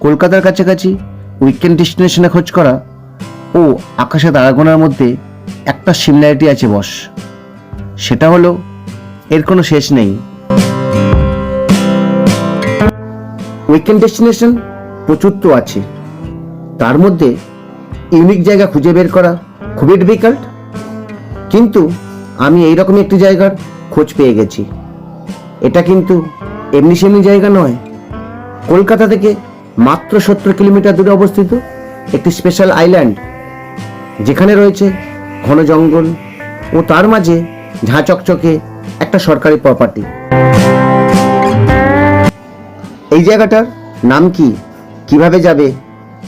কলকাতার কাছাকাছি উইকেন্ড ডেস্টিনেশনে খোঁজ করা। ও আকাশে তারাগোনার মধ্যে একটা সিমিলারিটি আছে বস। সেটা হলো, এর কোনো শেষ নেই। উইকেন্ড ডেস্টিনেশন প্রচুর তো আছে। তার মধ্যে ইউনিক জায়গা খুঁজে বের করা খুবই ডিফিকাল্ট কিন্তু আমি এইরকমই একটি জায়গার খোঁজ পেয়ে গেছি। এটা কিন্তু এমনি সেমনি জায়গা নয়। কলকাতা থেকে মাত্র সত্তর কিলোমিটার দূরে অবস্থিত একটি স্পেশাল আইল্যান্ড যেখানে রয়েছে ঘন জঙ্গল ও তার মাঝে ঝাঁ চকচকে একটা সরকারি প্রপার্টি এই জায়গাটার নাম কি? কীভাবে যাবে?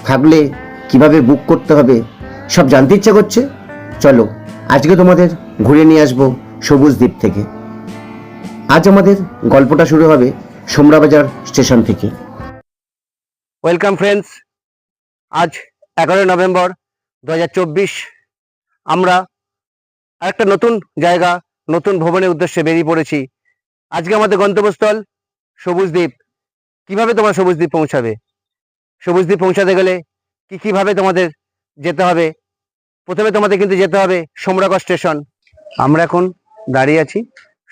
থাকলে কীভাবে বুক করতে হবে? সব জানতে ইচ্ছে করছে? চলো, আজকে তোমাদের ঘুরে নিয়ে আসব সবুজ দ্বীপ থেকে। আজ আমাদের গল্পটা শুরু হবে সোমরাবাজার স্টেশন থেকে। ওয়েলকাম ফ্রেন্ডস আজ এগারোই নভেম্বর দু হাজার চব্বিশ। আমরা একটা নতুন জায়গা, নতুন ভবনের উদ্দেশ্যে বেরিয়ে পড়েছি। আজকে আমাদের গন্তব্যস্থল সবুজ দ্বীপ। কীভাবে তোমার সবুজ দ্বীপ পৌঁছাবে? সবুজ দ্বীপ পৌঁছাতে গেলে কি কীভাবে তোমাদের যেতে হবে? প্রথমে তোমাদের কিন্তু যেতে হবে সোমরাগড় স্টেশন। আমরা এখন দাঁড়িয়ে আছি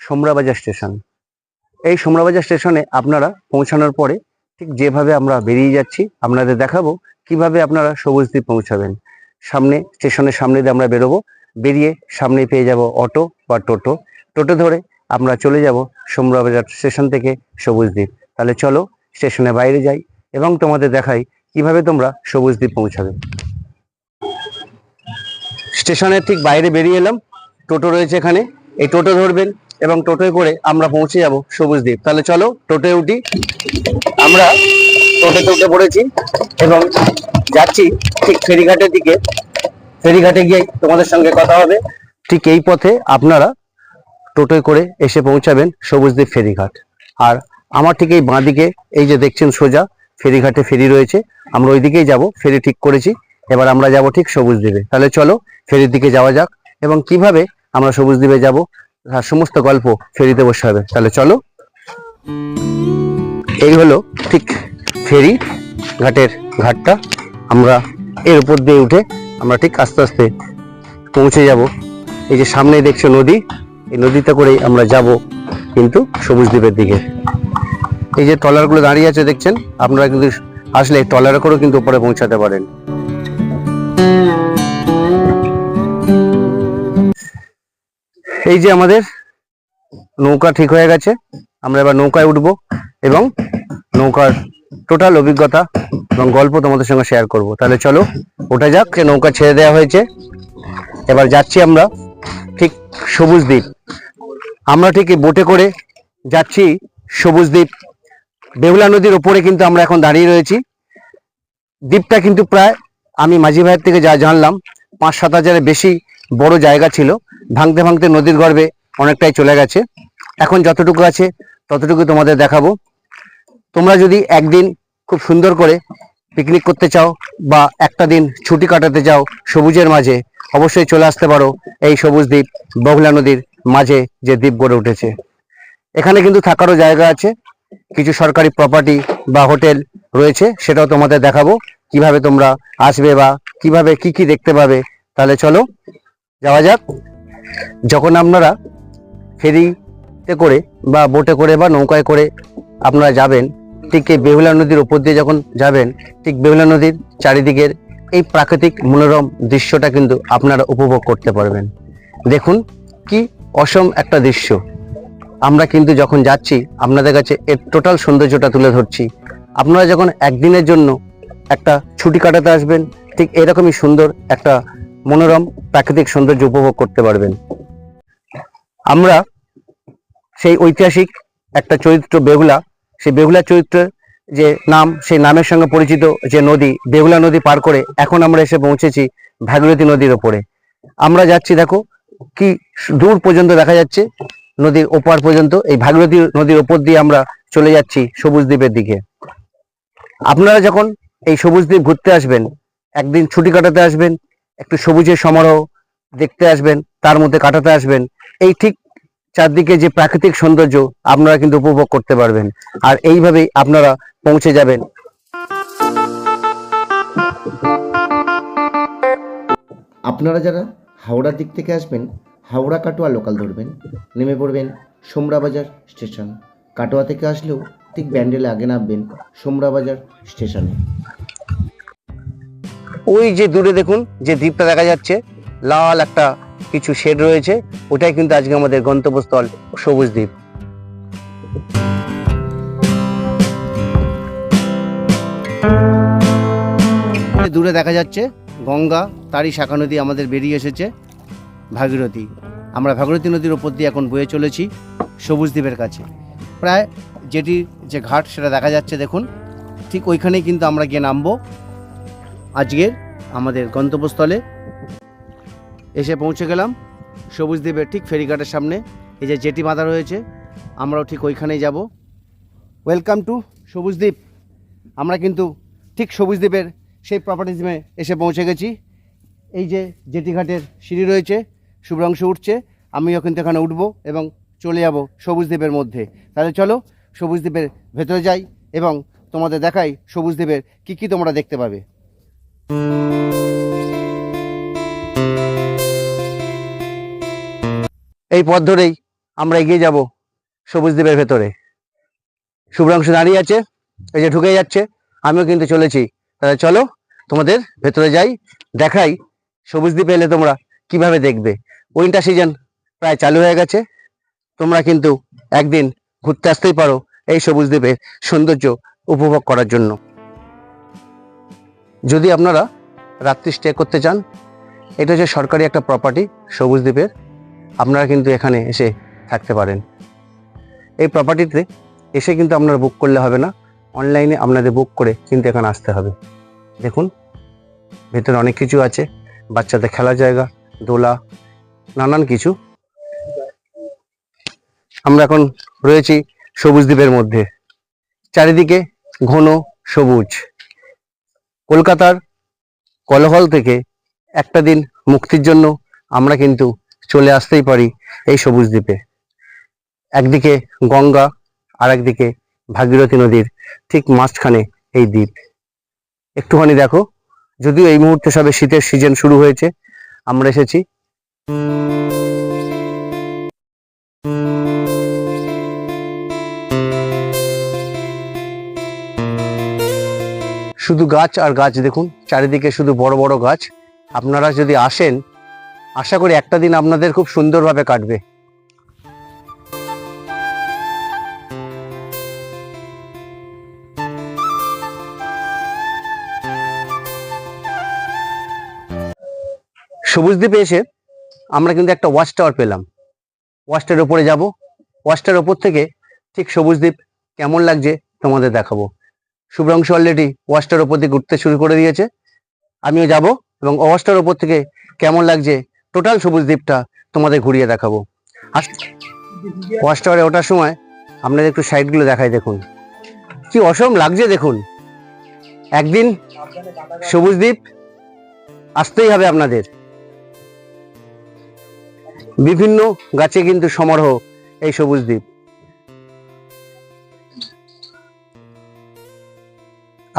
সোমরাবাজার স্টেশন। এই সোমরাবাজার স্টেশনে আপনারা পৌঁছানোর পরে ঠিক যেভাবে আমরা বেরিয়ে যাচ্ছি, আপনাদের দেখাবো কীভাবে আপনারা সবুজ দ্বীপ পৌঁছাবেন। সামনে, স্টেশনের সামনে দিয়ে আমরা বেরোবো। বেরিয়ে সামনে পেয়ে যাব অটো বা টোটো। টোটো ধরে আমরা চলে যাব সোমরাবাজার স্টেশন থেকে সবুজ দ্বীপ। তাহলে চলো স্টেশনের বাইরে যাই এবং তোমাদের দেখাই কীভাবে তোমরা সবুজ দ্বীপ পৌঁছাবে। স্টেশনের ঠিক বাইরে বেরিয়ে এলাম। টোটো রয়েছে এখানে। এই টোটো ধরবেন। এবং টোটোয় করে আমরা পৌঁছে যাব সবুজ দ্বীপ। তাহলে চলো টোটোয় উঠি। আমরা টোটোতে উঠে পড়েছি এবং যাচ্ছি ঠিক ফেরিঘাটের দিকে। ফেরিঘাটে গিয়ে তোমাদের সঙ্গে কথা হবে। ঠিক এই পথে আপনারা টোটোয় করে এসে পৌঁছাবেন সবুজদ্বীপ ফেরিঘাট। আর আমার ঠিক এই বাঁদিকে এই যে দেখছেন সোজা, ফেরিঘাটে ফেরি রয়েছে। আমরা ওই দিকেই যাব, ফেরি ঠিক করেছি। এবার আমরা যাব ঠিক সবুজদ্বীপে তাহলে চলো ফেরির দিকে যাওয়া যাক এবং কীভাবে আমরা সবুজদ্বীপে যাব সমস্ত গল্প ফেরিতে বসে হবে তাহলে চলো। এই হলো ঠিক ফেরি ঘাটের ঘাটটা। আমরা এর উপর দিয়ে উঠে আমরা ঠিক আস্তে আস্তে পৌঁছে যাব। এই যে সামনে দেখছ নদী, এই নদীতে করেই আমরা যাব কিন্তু সবুজ দ্বীপের দিকে। এই যে ট্রলারগুলো দাঁড়িয়ে আছে দেখছেন, আপনারা কিন্তু আসলে ট্রলারে করেও কিন্তু উপরে পৌঁছাতে পারেন। এই যে আমাদের নৌকা ঠিক হয়ে গেছে, আমরা এবার নৌকায় উঠবো এবং নৌকার টোটাল অভিজ্ঞতা এবং গল্প তোমাদের সঙ্গে শেয়ার করব। তাহলে চলো, ওটা যাক যে নৌকা ছেড়ে দেওয়া হয়েছে। এবার যাচ্ছি আমরা ঠিক সবুজ দ্বীপ। আমরা ঠিক এই বোটে করে যাচ্ছি সবুজ দ্বীপ। বেহুলা নদীর ওপরে কিন্তু আমরা এখন দাঁড়িয়ে রয়েছি। দ্বীপটা কিন্তু প্রায়, আমি মাঝি ভাইয়ের থেকে যা জানলাম পাঁচ সাত হাজারের বেশি বড় জায়গা ছিল। ভাঙতে ভাঙতে নদীর গর্ভে অনেকটাই চলে গেছে। এখন যতটুকু আছে ততটুকু তোমাদের দেখাবো। তোমরা যদি একদিন খুব সুন্দর করে পিকনিক করতে চাও বা একটা দিন ছুটি কাটাতে চাও সবুজের মাঝে, অবশ্যই চলে আসতে পারো এই সবুজ দ্বীপ বগলা নদীর মাঝে যে দ্বীপ গড়ে উঠেছে। এখানে কিন্তু থাকারও জায়গা আছে। কিছু সরকারি প্রপার্টি বা হোটেল রয়েছে, সেটাও তোমাদের দেখাবো। কীভাবে তোমরা আসবে বা কীভাবে কি কি দেখতে পাবে, তাহলে চলো যাওয়া যাক। যখন আপনারা ফেরিতে করে বা বোটে করে বা নৌকায় করে আপনারা যাবেন, ঠিক এই বেহুলা নদীর উপর দিয়ে যখন যাবেন, ঠিক বেহুলা নদীর চারিদিকের এই প্রাকৃতিক মনোরম দৃশ্যটা কিন্তু আপনারা উপভোগ করতে পারবেন। দেখুন, কি অসম একটা দৃশ্য। আমরা কিন্তু যখন যাচ্ছি, আপনাদের কাছে এর টোটাল সৌন্দর্যটা তুলে ধরছি। আপনারা যখন একদিনের জন্য একটা ছুটি কাটাতে আসবেন, ঠিক এরকমই সুন্দর একটা মনোরম প্রাকৃতিক সৌন্দর্য উপভোগ করতে পারবেন। আমরা সেই ঐতিহাসিক একটা চরিত্র বেহুলা, সেই বেহুলা চরিত্রের যে নাম, সেই নামের সঙ্গে পরিচিত যে নদী, বেহুলা নদী পার করে এখন আমরা এসে পৌঁছেছি ভাগীরথী নদীর ওপরে। আমরা যাচ্ছি, দেখো, কি দূর পর্যন্ত দেখা যাচ্ছে, নদীর ওপার পর্যন্ত, এই ভাগীরথী নদীর ওপর দিয়ে আমরা চলে যাচ্ছি সবুজ দ্বীপের দিকে। আপনারা যখন এই সবুজ দ্বীপ ঘুরতে আসবেন, একদিন ছুটি কাটাতে আসবেন, একটু সবুজের সমারোহ দেখতে আসবেন, তার মধ্যে কাটাতে আসবেন, এই ঠিক চারদিকে যে প্রাকৃতিক সৌন্দর্য আপনারা কিন্তু উপভোগ করতে পারবেন। আর এইভাবেই আপনারা পৌঁছে যাবেন। আপনারা যারা হাওড়ার দিক থেকে আসবেন, হাওড়া কাটোয়া লোকাল ধরবেন, নেমে পড়বেন সোমরাবাজার স্টেশন কাটোয়া থেকে আসলেও ঠিক ব্যান্ডেলে আগে নামবেন সোমরাবাজার স্টেশনে। ওই যে দূরে দেখুন যে দ্বীপটা দেখা যাচ্ছে লাল একটা কিছু শেড রয়েছে ওটাই কিন্তু আজকে আমাদের গন্তব্যস্থল সবুজ দ্বীপ। দূরে দেখা যাচ্ছে গঙ্গা তারই শাখা নদী আমাদের বেরিয়ে এসেছে ভাগীরথী। আমরা ভাগীরথী নদীর ওপর দিয়ে এখন বয়ে চলেছি সবুজ দ্বীপের কাছে। প্রায় যেটি যে ঘাট সেটা দেখা যাচ্ছে, দেখুন। ঠিক ওইখানেই কিন্তু আমরা গিয়ে নামবো। আজকের আমাদের গন্তব্যস্থলে। এসে পৌঁছে গেলাম সবুজ দ্বীপের ঠিক ফেরিঘাটের সামনে। এই যে জেটি বাঁধা রয়েছে, আমরাও ঠিক ওইখানেই যাব। ওয়েলকাম টু সবুজ দ্বীপ। আমরা কিন্তু ঠিক সবুজ দ্বীপের সেই প্রপার্টিজমে এসে পৌঁছে গেছি। এই যে জেটি ঘাটের সিঁড়ি রয়েছে, শুভ্রাংশ উঠছে। আমিও কিন্তু এখানে উঠবো এবং চলে যাব সবুজ দ্বীপের মধ্যে। তাহলে চলো সবুজ দ্বীপের ভেতরে যাই এবং তোমাদের দেখাই সবুজ দ্বীপের কী কী তোমরা দেখতে পাবে। এই পথ ধরেই আমরা এগিয়ে যাব সবুজ দ্বীপের ভেতরে। শুভ্রাংশু দাঁড়িয়ে আছে, এই যে ঢুকে যাচ্ছে, আমিও কিন্তু চলেছি। তাহলে চলো তোমাদের ভেতরে যাই, দেখাই সবুজ দ্বীপে এলে তোমরা কীভাবে দেখবে। উইন্টার সিজন প্রায় চালু হয়ে গেছে, তোমরা কিন্তু একদিন ঘুরতে আসতেই পারো এই সবুজ দ্বীপের সৌন্দর্য উপভোগ করার জন্য। যদি আপনারা রাত্রি স্টে করতে চান, এটা হচ্ছে সরকারি একটা প্রপার্টি সবুজ দ্বীপের। আপনারা কিন্তু এখানে এসে থাকতে পারেন। এই প্রপার্টিতে এসে কিন্তু আপনারা বুক করলে হবে না। অনলাইনে আপনাদের বুক করে কিন্তু এখানে আসতে হবে। দেখুন, ভেতরে অনেক কিছু আছে। বাচ্চাদের খেলার জায়গা, দোলা, নানান কিছু। আমরা এখন রয়েছি সবুজ দ্বীপের মধ্যে। চারিদিকে ঘন সবুজ। কলকাতার কলহল থেকে একটা দিন মুক্তির জন্য আমরা কিন্তু চলে আসতেই পারি এই সবুজ দ্বীপে। একদিকে গঙ্গা আর একদিকে ভাগীরথী নদীর ঠিক মাঝখানে এই দ্বীপ। একটুখানি দেখো, যদিও এই মুহূর্তে সবে শীতের সিজন শুরু হয়েছে, আমরা এসেছি। শুধু গাছ আর গাছ দেখুন, চারিদিকে শুধু বড় বড় গাছ। আপনারা যদি আসেন, আশা করি একটা দিন আপনাদের খুব সুন্দরভাবে কাটবে। সবুজ দ্বীপে এসে আমরা কিন্তু একটা ওয়াচ টাওয়ার পেলাম। ওয়াচটার উপরে যাব। ওয়াচটার ওপর থেকে ঠিক সবুজ দ্বীপ কেমন লাগছে তোমাদের দেখাবো। শুভ্রাংশু অলরেডি ওয়াচটার ওপর দিয়ে ঘুরতে শুরু করে দিয়েছে। আমিও যাব এবং ওয়াচটার ওপর থেকে কেমন লাগছে টোটাল সবুজ দ্বীপটা তোমাদের ঘুরিয়ে দেখাবো। টাওয়ারে ওঠার সময় আপনাদের একটু সাইডগুলো দেখাই দেখুন। কি অসম লাগছে দেখুন। একদিন সবুজ দ্বীপ আসতেই হবে আপনাদের। বিভিন্ন গাছে কিন্তু সমারোহ এই সবুজ দ্বীপ।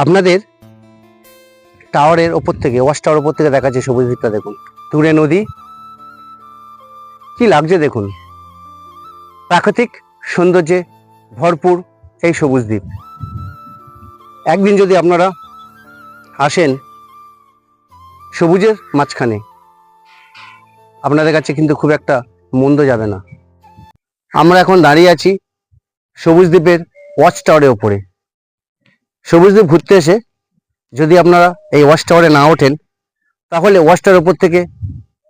আপনাদের টাওয়ারের ওপর থেকে, ওয়াশ টাওয়ার ওপর থেকে দেখাচ্ছে সবুজ দ্বীপটা দেখুন। দূরে নদী, কি লাগছে দেখুন? প্রাকৃতিক সৌন্দর্যে ভরপুর এই সবুজ দ্বীপ। একদিন যদি আপনারা আসেন সবুজের মাঝখানে, আপনাদের কাছে কিন্তু খুব একটা মন্দ যাবে না। আমরা এখন দাঁড়িয়ে আছি সবুজ দ্বীপের ওয়াচ টাওয়ারের ওপরে। সবুজ দ্বীপ ঘুরতে এসে যদি আপনারা এই ওয়াচ টাওয়ারে না ওঠেন, তাহলে ওয়াচ টাওয়ারের উপর থেকে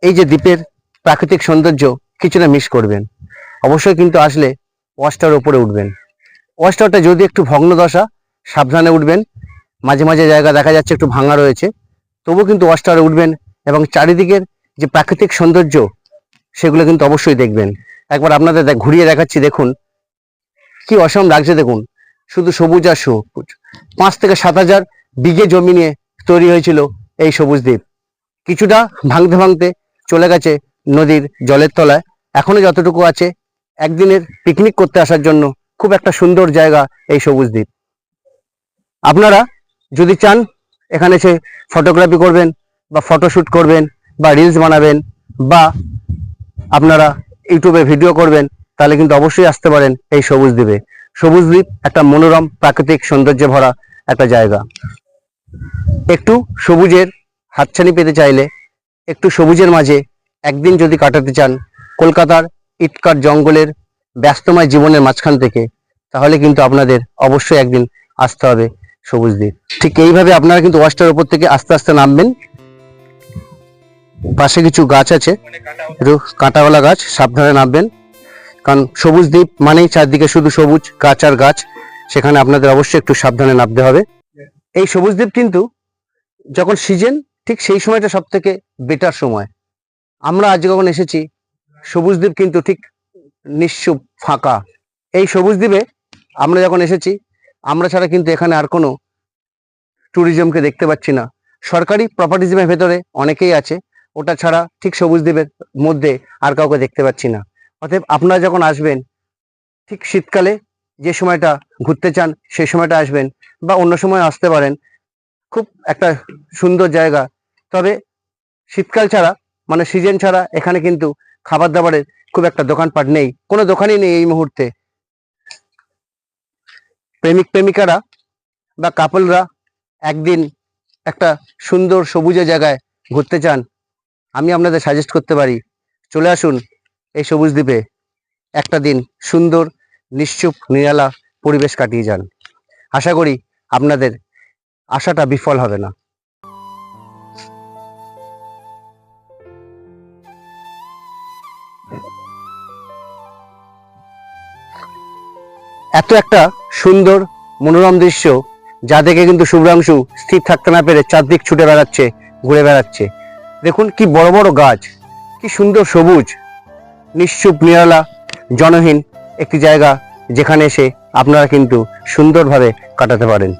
এই যে দ্বীপের প্রাকৃতিক সৌন্দর্য কিছুটা মিস করবেন। অবশ্যই কিন্তু আসলে ওয়াচ টাওয়ারের উপরে উঠবেন। ওয়াচ টাওয়ারটা যদি একটু ভগ্ন দশা, সাবধানে উঠবেন। মাঝে মাঝে জায়গা দেখা যাচ্ছে একটু ভাঙা রয়েছে। তবু কিন্তু ওয়াচ টাওয়ারে উঠবেন এবং চারিদিকের যে প্রাকৃতিক সৌন্দর্য, সেগুলো কিন্তু অবশ্যই দেখবেন। একবার আপনাদের ঘুরিয়ে দেখাচ্ছি, দেখুন। কি অসম লাগছে দেখুন। শুধু সবুজ আর সবুজ। পাঁচ থেকে সাত হাজার বিঘে জমি নিয়ে তৈরি হয়েছিল এই সবুজ দ্বীপ। কিছুটা ভাঙতে ভাঙতে চলে গেছে নদীর জলের তলায়। এখনও যতটুকু আছে, একদিনের পিকনিক করতে আসার জন্য খুব একটা সুন্দর জায়গা এই সবুজ দ্বীপ। আপনারা যদি চান, এখানে এসে ফটোগ্রাফি করবেন বা ফটোশ্যুট করবেন বা রিলস বানাবেন বা আপনারা ইউটিউবে ভিডিও করবেন, তাহলে কিন্তু অবশ্যই আসতে পারেন এই সবুজ দ্বীপে। সবুজ দ্বীপ, একটা মনোরম প্রাকৃতিক সৌন্দর্যে ভরা একটা জায়গা। একটু সবুজের হাতছানি পেতে চাইলে একটু সবুজের মাঝে একদিন যদি কাটাতে চান কলকাতার ইটকার জঙ্গলের ব্যস্তময় জীবনের মাঝখান থেকে, তাহলে কিন্তু আপনাদের অবশ্যই একদিন আসতে হবে সবুজ দ্বীপ। ঠিক এইভাবে আপনারা কিন্তু ওয়াশটার উপর থেকে আস্তে আস্তে নামবেন। পাশে কিছু গাছ আছে কাঁটাওয়ালা গাছ, সাবধানে নামবেন। কারণ সবুজ দ্বীপ মানেই চারদিকে শুধু সবুজ, গাছ আর গাছ। সেখানে আপনাদের অবশ্যই একটু সাবধানে নামতে হবে। এই সবুজ দ্বীপ কিন্তু যখন সিজন, ঠিক সেই সময়টা সব থেকে বেটার সময়। আমরা আজ যখন এসেছি, সবুজ দ্বীপ কিন্তু ঠিক নিশ্চুপ, ফাঁকা। এই সবুজ দ্বীপে আমরা যখন এসেছি, আমরা ছাড়া কিন্তু এখানে আর কোনো ট্যুরিজমকে দেখতে পাচ্ছি না। সরকারি প্রপার্টিজমের ভেতরে অনেকেই আছে, ওটা ছাড়া ঠিক সবুজ দ্বীপের মধ্যে আর কাউকে দেখতে পাচ্ছি না। অতএব আপনারা যখন আসবেন, ঠিক শীতকালে যে সময়টা ঘুরতে চান সেই সময়টা আসবেন বা অন্য সময় আসতে পারেন। খুব একটা সুন্দর জায়গা। তবে শীতকাল ছাড়া মানে সিজন ছাড়া এখানে কিন্তু খাবার দাবারের খুব একটা দোকানপাট নেই। কোনো দোকানই নেই এই মুহূর্তে। প্রেমিক প্রেমিকারা বা কাপলরা একদিন একটা সুন্দর সবুজে জায়গায় ঘুরতে চান। আমি আপনাদের সাজেস্ট করতে পারি। চলে আসুন। এই সবুজ দ্বীপে একটা দিন সুন্দর, নিশ্চুপ, নিরালা পরিবেশ কাটিয়ে যান। আশা করি আপনাদের আশাটা বিফল হবে না। এত একটা সুন্দর, মনোরম দৃশ্য যা দেখে কিন্তু শুভ্রাংশু স্থির থাকতে না পেরে চারদিক ছুটে বেড়াচ্ছে, ঘুরে বেড়াচ্ছে। দেখুন কি বড় বড় গাছ, কি সুন্দর সবুজ। নিশ্চুপ নিরালা, জনহীন একটি জায়গা যেখানে এসে আপনারা কিন্তু সুন্দরভাবে কাটাতে পারেন।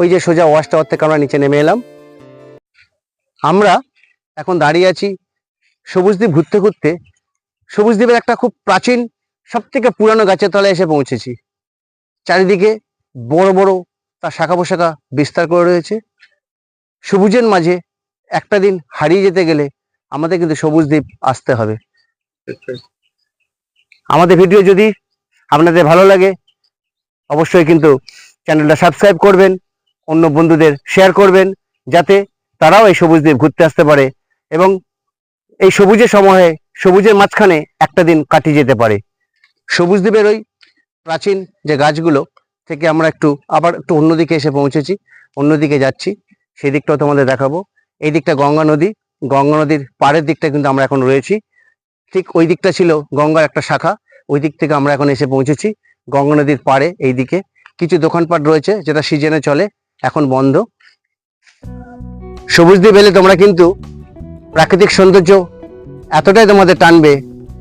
ওই যে সোজা ওয়াশ টাওয়ার থেকে আমরা নিচে নেমে এলাম। আমরা এখন দাঁড়িয়ে আছি সবুজদ্বীপ ঘুরতে ঘুরতে সবুজদ্বীপের একটা খুব প্রাচীন সব থেকে পুরানো গাছের তলায় এসে পৌঁছেছি। চারিদিকে বড় বড় তার শাখা পোশাখা বিস্তার করে রয়েছে। সবুজের মাঝে একটা দিন হারিয়ে যেতে গেলে আমাদের কিন্তু সবুজ দ্বীপ আসতে হবে। আমাদের ভিডিও যদি আপনাদের ভালো লাগে, অবশ্যই কিন্তু চ্যানেলটা সাবস্ক্রাইব করবেন, অন্য বন্ধুদের শেয়ার করবেন, যাতে তারাও এই সবুজ দ্বীপ ঘুরতে আসতে পারে এবং এই সবুজের সময়ে সবুজের মাঝখানে একটা দিন কাটিয়ে যেতে পারে। সবুজ দ্বীপের ওই প্রাচীন যে গাছগুলো থেকে আমরা একটু আবার একটু অন্যদিকে এসে পৌঁছেছি, অন্যদিকে যাচ্ছি সেই দিকটাও তোমাদের দেখাবো। এই দিকটা গঙ্গা নদী, গঙ্গা নদীর পাড়ের দিকটা কিন্তু আমরা এখন রয়েছি। ঠিক ওই দিকটা ছিল গঙ্গার একটা শাখা, ওই দিক থেকে আমরা এখন এসে পৌঁছেছি গঙ্গা নদীর পাড়ে এই দিকে। কিছু দোকানপাট রয়েছে যেটা সিজনে চলে, এখন বন্ধ। সবুজ দ্বীপ এলে তোমরা কিন্তু প্রাকৃতিক সৌন্দর্য এতটাই তোমাদের টানবে,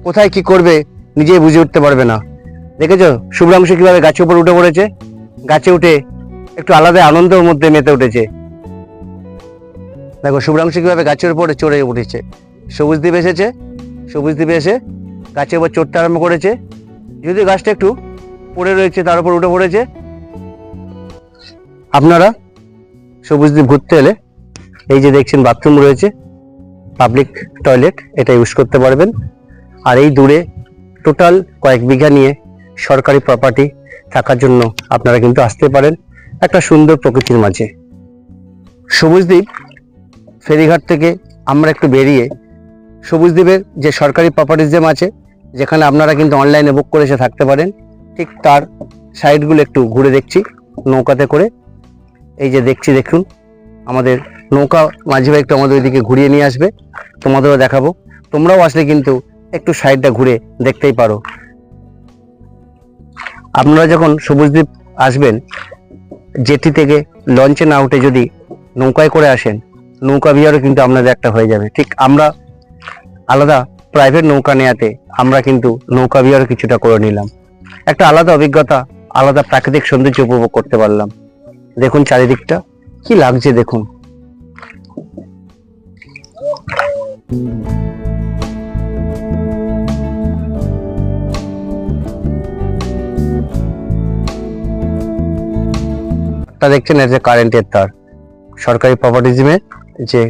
কোথায় কি করবে নিজেই বুঝে উঠতে পারবে না। দেখেছ? শুভ্রাংশু কীভাবে গাছের উপর উঠে পড়েছে? গাছে উঠে একটু আলাদা আনন্দের মধ্যে মেতে উঠেছে। দেখো, শুভ্রাংশু কীভাবে গাছের উপরে চড়ে উঠেছে। সবুজ দ্বীপ এসেছে, সবুজ দ্বীপে এসে গাছের উপর চড়তে আরম্ভ করেছে। যদি গাছটা একটু পড়ে রয়েছে, তার উপর উঠে পড়েছে। আপনারা সবুজ দ্বীপ ঘুরতে এলে এই যে দেখছেন বাথরুম রয়েছে। পাবলিক টয়লেট এটা ইউজ করতে পারবেন। আর এই দূরে টোটাল কয়েক বিঘা নিয়ে সরকারি প্রপার্টি থাকার জন্য আপনারা কিন্তু আসতে পারেন একটা সুন্দর প্রকৃতির মাঝে। সবুজদ্বীপ ফেরিঘাট থেকে আমরা একটু বেরিয়ে সবুজদ্বীপের যে সরকারি প্রপার্টিজম আছে, যেখানে আপনারা কিন্তু অনলাইনে বুক করে এসে থাকতে পারেন। ঠিক তার সাইডগুলো একটু ঘুরে দেখছি, নৌকাতে করে। এই যে দেখছি, দেখুন, আমাদের নৌকা মাঝে ভাই একটু আমাদের ওইদিকে ঘুরিয়ে নিয়ে আসবে। তোমাদেরও দেখাবো। তোমরাও আসলে কিন্তু একটু সাইডটা ঘুরে দেখতেই পারো। আপনারা যখন সবুজদ্বীপ আসবেন, জেটি থেকে লঞ্চে না উঠে যদি নৌকায় করে আসেন, নৌকা বিহারও কিন্তু আপনাদের একটা হয়ে যাবে। ঠিক আমরা আলাদা প্রাইভেট নৌকা নেয়াতে আমরা কিন্তু নৌকা বিহারও কিছুটা করে নিলাম। একটা আলাদা অভিজ্ঞতা, আলাদা প্রাকৃতিক সৌন্দর্য উপভোগ করতে পারলাম। দেখুন চারিদিকটা, কি লাগছে দেখুন। তা দেখছেন এটা কারেন্টের তার। সরকারি প্রপার্টিজমে যে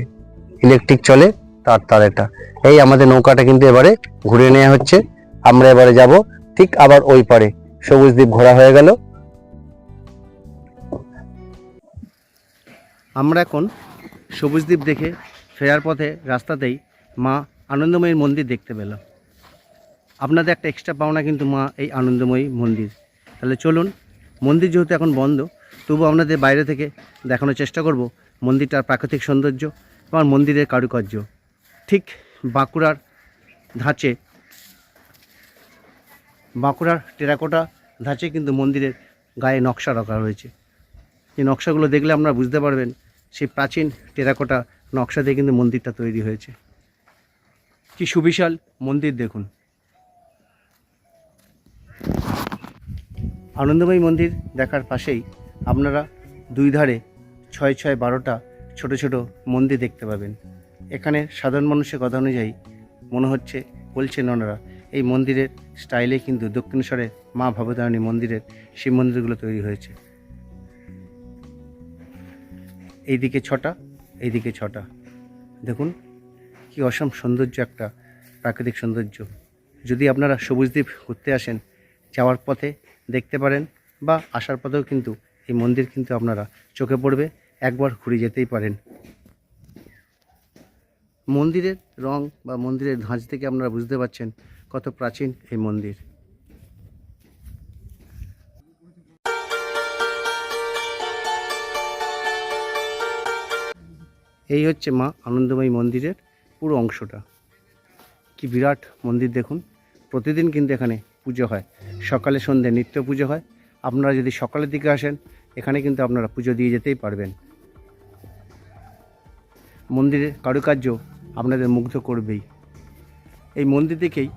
ইলেকট্রিক চলে, তার তার এটা। এই আমাদের নৌকাটা কিন্তু এবারে ঘুরে নেওয়া হচ্ছে। আমরা এবারে যাব ঠিক আবার ওই পারে। সবুজ দ্বীপ ঘোরা হয়ে গেল। আমরা এখন সবুজ দ্বীপ দেখে ফেরার পথে রাস্তাতেই মা আনন্দময়ীর মন্দির দেখতে পেলাম আপনাদের একটা এক্সট্রা পাওনা কিন্তু মা এই আনন্দময়ী মন্দির। তাহলে চলুন, মন্দির যেহেতু এখন বন্ধ তবু আপনাদের বাইরে থেকে দেখানোর চেষ্টা করব মন্দিরটার প্রাকৃতিক সৌন্দর্য এবং মন্দিরের কারুকার্য। ঠিক বাঁকুড়ার ধাঁচে, বাঁকুড়ার টেরাকোটা ধাঁচে কিন্তু মন্দিরের গায়ে নকশা রাখা রয়েছে এই নকশাগুলো দেখলে আপনারা বুঝতে পারবেন, সেই প্রাচীন টেরাকোটা নকশা দিয়ে কিন্তু মন্দিরটা তৈরি হয়েছে। কি সুবিশাল? মন্দির দেখুন। আনন্দময়ী মন্দির দেখার পাশেই আপনারা দুই ধারে ছয় ছয় বারোটা ছোট ছোট মন্দির দেখতে পাবেন। এখানে সাধারণ মানুষের কথা অনুযায়ী মনে হচ্ছে বলছেন ওনারা এই মন্দিরের স্টাইলে কিন্তু দক্ষিণেশ্বরে মা ভবতারিণী মন্দিরের শিব মন্দিরগুলো তৈরি হয়েছে। এইদিকে ছটা এইদিকে ছটা। দেখুন কি অসম সৌন্দর্য একটা প্রাকৃতিক সৌন্দর্য? যদি আপনারা সবুজ দ্বীপ ঘুরতে আসেন, যাওয়ার পথে দেখতে পারেন বা আসার পথেও কিন্তু এই মন্দির কিন্তু আপনারা চোখে পড়বে, একবার ঘুরে যেতেই পারেন। মন্দিরের রং বা মন্দিরের ধাঁচ থেকে আপনারা বুঝতে পারছেন কত প্রাচীন এই মন্দির। এই হচ্ছে মা আনন্দময়ী মন্দিরের পুরো অংশটা। কি বিরাট মন্দির দেখুন। প্রতিদিন কিন্তু এখানে পুজো হয়। সকালে সন্ধে নিত্য পুজো হয়। আপনারা যদি সকালের দিকে আসেন, এখানে কিন্তু আপনারা পুজো দিয়ে যেতেই পারবেন। মন্দিরের কারুকার্য আপনাদের মুগ্ধ করবেই। এই মন্দির থেকেই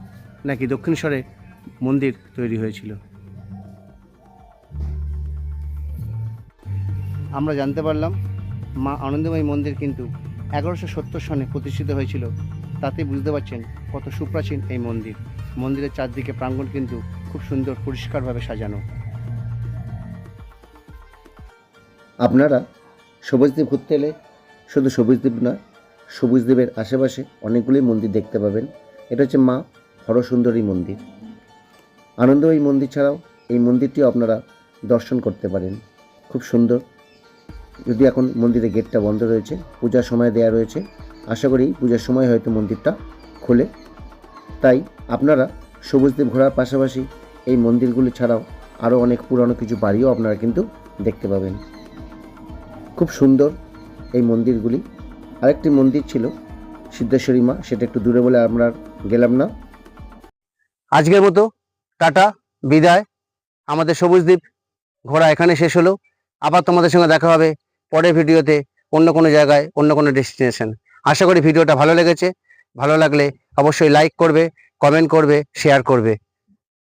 নাকি দক্ষিণেশ্বরে মন্দির তৈরি হয়েছিল। আমরা জানতে পারলাম, মা আনন্দময়ী মন্দির কিন্তু এগারোশো সত্তর সনে প্রতিষ্ঠিত হয়েছিল। তাতে বুঝতে পারছেন কত সুপ্রাচীন এই মন্দির। মন্দিরের চারদিকে প্রাঙ্গণ কিন্তু খুব সুন্দর পরিষ্কারভাবে সাজানো। আপনারা সবুজদ্বীপ ঘুরতে এলে শুধু সবুজদ্বীপ নয় সবুজদ্বীপের আশেপাশে অনেকগুলি মন্দির দেখতে পাবেন। এটা হচ্ছে মা হরসুন্দরী মন্দির। আনন্দময়ী মন্দির ছাড়াও এই মন্দিরটিও আপনারা দর্শন করতে পারেন। খুব সুন্দর যদি এখন মন্দিরের গেটটা বন্ধ রয়েছে, পূজার সময় দেয়া রয়েছে, আশা করি পূজার সময় হয়তো মন্দিরটা খোলে। তাই আপনারা সবুজদ্বীপ ঘোরার পাশাপাশি এই মন্দিরগুলি ছাড়াও আরও অনেক পুরানো কিছু বাড়িও আপনারা কিন্তু দেখতে পাবেন। খুব সুন্দর এই মন্দিরগুলি। আরেকটি মন্দির ছিল, সিদ্ধেশ্বরী মা, সেটা একটু দূরে বলে আমরা গেলাম না। আজকের মতো, টাটা, বিদায়। আমাদের সবুজ দ্বীপ ঘোরা এখানে শেষ হলো। আবার তোমাদের সঙ্গে দেখা হবে পরের ভিডিওতে অন্য কোনো জায়গায়, অন্য কোনো ডেস্টিনেশন আশা করি ভিডিওটা ভালো লেগেছে। ভালো লাগলে অবশ্যই লাইক করবে কমেন্ট করবে শেয়ার করবে।